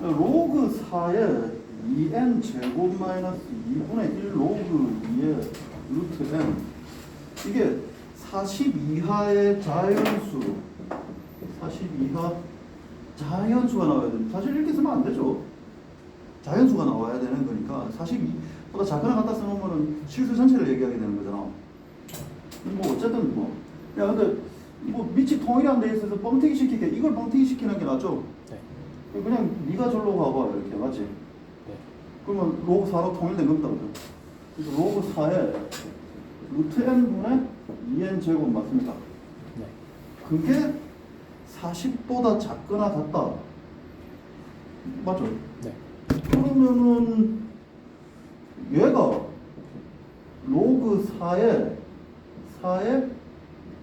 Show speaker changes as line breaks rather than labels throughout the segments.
로그 4에 2n 제곱 마이너스 2분의 1 로그 2의 루트 n 이게 40 이하의 자연수 40 이하 자연수가 나와야 됩니다. 사실 이렇게 쓰면 안 되죠. 자연수가 나와야 되는 거니까 42보다 작거나 같다 써놓으면 실수 전체를 얘기하게 되는 거잖아. 뭐 어쨌든 뭐. 야 근데 뭐 밑이 통일이 안 돼 있어서 뻥튀기 시키게 이걸 뻥튀기 시키는 게 낫죠.
네.
그냥 네가 절로 가봐 이렇게 맞지?
네.
그러면 로그 4로 통일된 겁니다. 그래서 로그 4에 루트 n분의 2n 제곱 맞습니까?
네.
그게 40보다 작거나 같다. 맞죠?
네.
그러면은 얘가 로그 4에 4에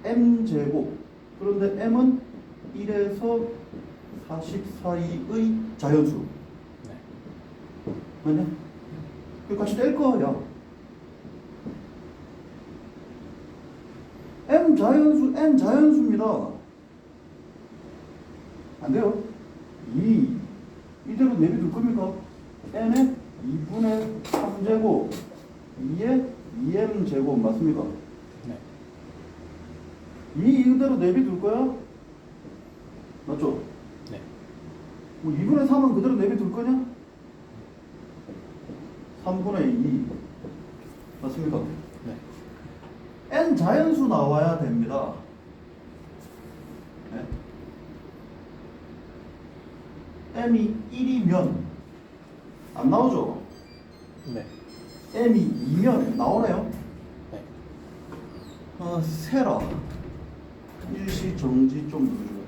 m 제곱 그런데 m은 1에서 40 사이의 자연수
네.
그 같이 뗄 거야. m 자연수 n 자연수입니다. 안 돼요? 2 이대로 내비둘 겁니까? n에 2분의 3제곱 2에 2m 제곱 맞습니까?
네.
2 이대로 내비둘 거야? 맞죠?
네.
뭐 2분의 3은 그대로 내비둘 거냐? 3분의 2 맞습니까?
네.
n 자연수 나와야 됩니다. 네. m이 1이면 안 나오죠?
네.
m이 2면 나오네요?
네.
아, 세라 일시 정지 좀 누르고